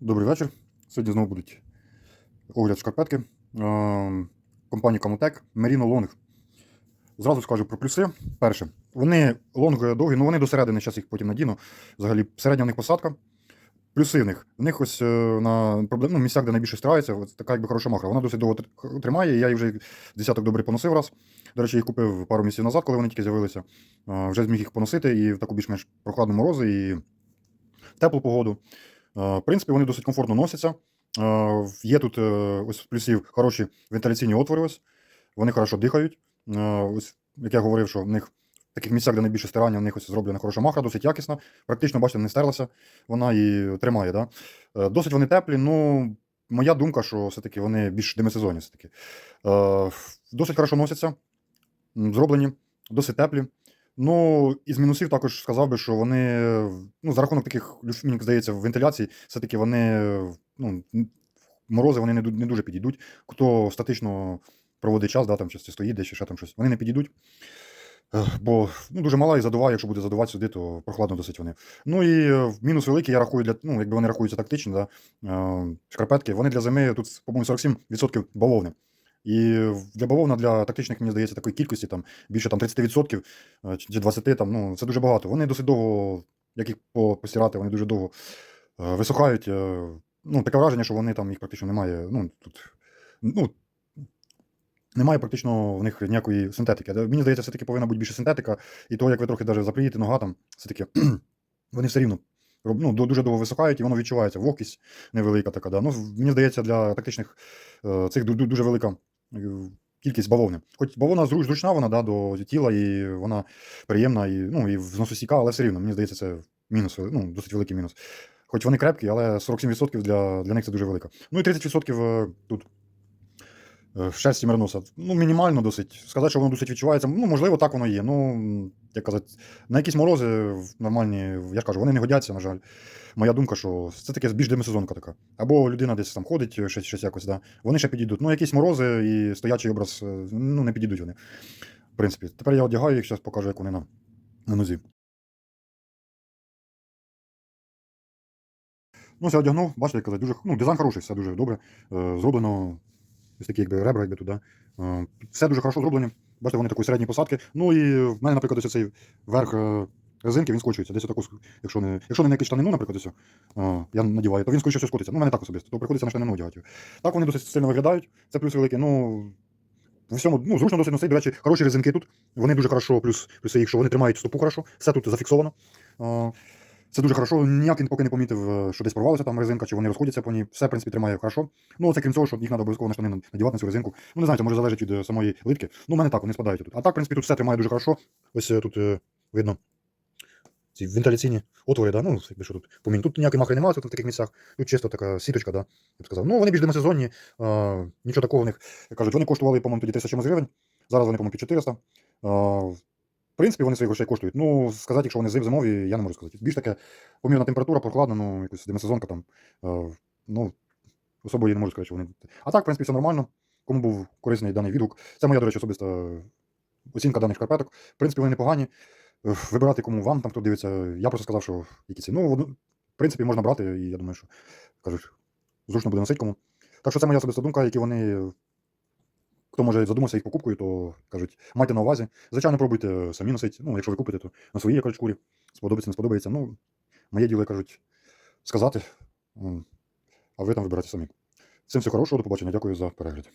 Добрий вечір. Сьогодні знову будуть огляд шкарпетки. Е, Компанії Камутек Merino Long. Зразу скажу про плюси. Перше, вони лонг довгі, ну вони до середини, зараз їх потім надіну. Взагалі, середня в них посадка. Плюси в них. В них ось е, на ну, місцях, де найбільше стирається, ось така якби хороша махра. Вона досить довго тримає. Я її вже десяток добре поносив раз. До речі, їх купив пару місяців назад, коли вони тільки з'явилися. Е, Вже зміг їх поносити і в таку більш-менш прохладну морози, і теплу погоду. Е, В принципі, вони досить комфортно носяться. Е, Є тут е, ось плюсів хороші вентиляційні отвори. Ось. Вони хорошо дихають. Ось, як я говорив, що в них в таких місцях, де найбільше стирання, в них ось зроблена хороша махра, досить якісна. Практично, бачите, не стерлася, вона і тримає. Да? Досить вони теплі. Ну, моя думка, що все-таки вони більш демисезонні. Все-таки. Досить хорошо носяться, зроблені, досить теплі. Ну, із мінусів також сказав би, що вони ну, за рахунок таких, мені здається, вентиляції, все-таки вони ну, морози вони не, не дуже підійдуть. Хто статично проводить час, да, там, чи стоїть чи ще там щось, вони не підійдуть. Бо ну, дуже мала і задуває, якщо буде задувати сюди, то прохладно досить вони. Ну і е, мінус великий, я рахую для, ну, якби вони рахуються тактично, да, е, шкарпетки, вони для зими тут, по-моєму, 47% бавовни. І для бавовна для тактичних, мені здається, такої кількості, там більше там 30% е, чи чи 20%, там, ну, це дуже багато. Вони досить довго, як їх по- постирати, вони дуже довго е, висухають. е, Ну, таке враження, що вони там їх практично немає. Ну, тут, ну, немає практично в них ніякої синтетики. Мені здається, все-таки повинна бути більше синтетика, і того, як ви трохи даже заприєте нога там, все-таки вони все рівно ну, дуже довго висухають, і воно відчувається. Вогкість невелика така. Да. Ну, мені здається, для тактичних цих ду- ду- дуже велика кількість бавовни. Хоч бавовна зручна вона да, до тіла, і вона приємна, і, ну, і зносостійка, але все рівно, мені здається, це мінус, ну, досить великий мінус. Хоч вони крепкі, але 47% для, для них це дуже велика. Ну і 30% е, тут е, шерсті мерноса. Ну, мінімально досить. Сказати, що воно досить відчувається. Ну, можливо, так воно є. Ну, як казати, на якісь морози нормальні, я ж кажу, вони не годяться, на жаль. Моя думка, що це таке більш демисезонка така. Або людина десь там ходить, щось, щось якось, да. вони ще підійдуть. Ну, якісь морози і стоячий образ, е, ну, не підійдуть вони. В принципі. Тепер я одягаю їх, зараз покажу, як вони на, на нозі. Ну, я одягнув, бачите, як казати, дуже, ну, дизайн хороший, все дуже добре. Е, зроблено ось такі якби ребра, якби туди. Все дуже хорошо зроблені. Бачите, вони такої середньої посадки. Ну і в мене, наприклад, ось цей верх е, резинки, він скочується. Десь отаку, якщо не, якщо не якусь штанину, наприклад, ось, я надіваю, то він скоріше скотиться. Ну, мене так особисто, то приходиться на штанину одягати. Так вони досить сильно виглядають. Це плюс великий. Ну, в усьому, ну, зручно досить носити. До речі, хороші резинки тут. Вони дуже хорошо, плюс плюси їх, вони тримають стопу хорошо. Все тут зафіксовано. Це дуже хорошо. Ніяк він поки не помітив, е, що десь порвалася там резинка, чи вони розходяться по ній. Все, в принципі, тримає хорошо. Ну, це крім цього, що їх треба обов'язково на штани надівати на цю резинку. Ну, не знаю, це може залежить від е, самої литки. Ну, у мене так, вони спадають тут. А так, в принципі, тут все тримає дуже хорошо. Ось е, тут видно ці вентиляційні отвори, да? ну, якби що тут помінь. Тут ніякої махри немає, тут в таких місцях. Тут чисто така сіточка, да, я б сказав. Ну, вони більш демосезонні, е, нічого такого в них. Кажуть, вони коштували, по-моєму, тоді 300 чимось гривень. Зараз вони, по-моєму, під 400. Е, в принципі, вони своїх грошей коштують. Ну, сказати, якщо вони зим зимові, я не можу сказати. Більш таке помірна температура, прохладна, ну, якась демосезонка там. Е, ну, особо я не можу сказати, що вони. А так, в принципі, все нормально. Кому був корисний даний відгук. Це моя, до речі, особиста оцінка даних шкарпеток. В принципі, вони непогані. Вибирати кому вам, там хто дивиться. Я просто сказав, що які ці. Ну, в принципі, можна брати, і я думаю, що кажуть, зручно буде носити кому. Так що це моя особиста думка, які вони. Хто може задумався їх покупкою, то кажуть, майте на увазі. Звичайно, пробуйте самі носити. Ну, якщо ви купите, то на своїй кажуть, шкурі. Сподобається, не сподобається. Ну, моє діло, кажуть, сказати. А ви там вибирайте самі. Всім всього хорошого, до побачення. Дякую за перегляд.